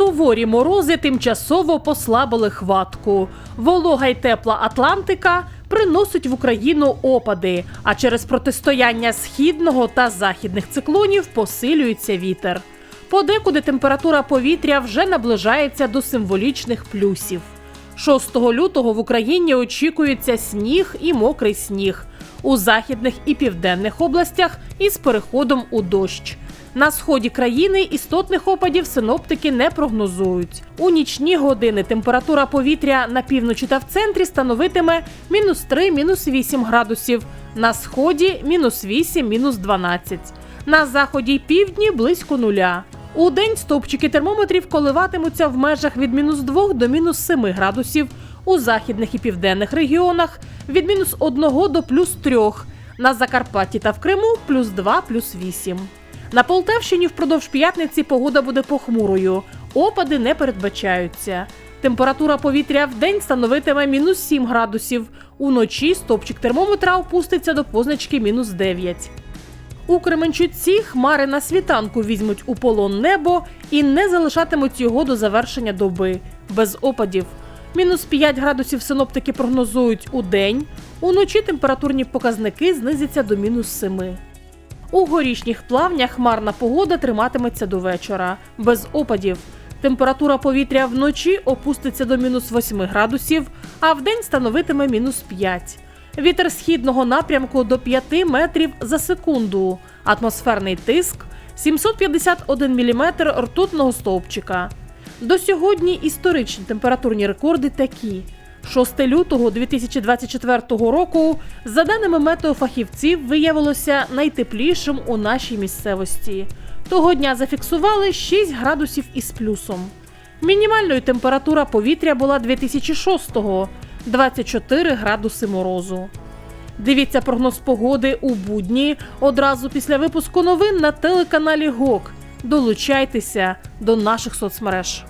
Суворі морози тимчасово послабили хватку. Волога й тепла Атлантика приносить в Україну опади, а через протистояння східного та західних циклонів посилюється вітер. Подекуди температура повітря вже наближається до символічних плюсів. 6 лютого в Україні очікується сніг і мокрий сніг у західних і південних областях із переходом у дощ. На сході країни істотних опадів синоптики не прогнозують. У нічні години температура повітря на півночі та в центрі становитиме мінус 3, мінус 8 градусів, на сході мінус 8, мінус 12, на заході й півдні близько нуля. У день стовпчики термометрів коливатимуться в межах від мінус 2 до мінус 7 градусів, у західних і південних регіонах від мінус 1 до плюс 3, на Закарпатті та в Криму плюс 2, плюс 8. На Полтавщині впродовж п'ятниці погода буде похмурою. Опади не передбачаються. Температура повітря в день становитиме мінус 7 градусів. Уночі стопчик термометра опуститься до позначки мінус 9. У Кременчуці хмари на світанку візьмуть у полон небо і не залишатимуть його до завершення доби без опадів. Мінус 5 градусів синоптики прогнозують у день. Уночі температурні показники знизяться до мінус 7. У горішніх плавнях хмарна погода триматиметься до вечора, без опадів. Температура повітря вночі опуститься до мінус 8 градусів, а вдень становитиме мінус 5. Вітер східного напрямку до 5 метрів за секунду. Атмосферний тиск 751 мм ртутного стовпчика. До сьогодні історичні температурні рекорди такі. 6 лютого 2024 року, за даними метеофахівців, виявилося найтеплішим у нашій місцевості. Того дня зафіксували 6 градусів із плюсом. Мінімальною температура повітря була 2006-го – 24 градуси морозу. Дивіться прогноз погоди у будні одразу після випуску новин на телеканалі ГОК. Долучайтеся до наших соцмереж.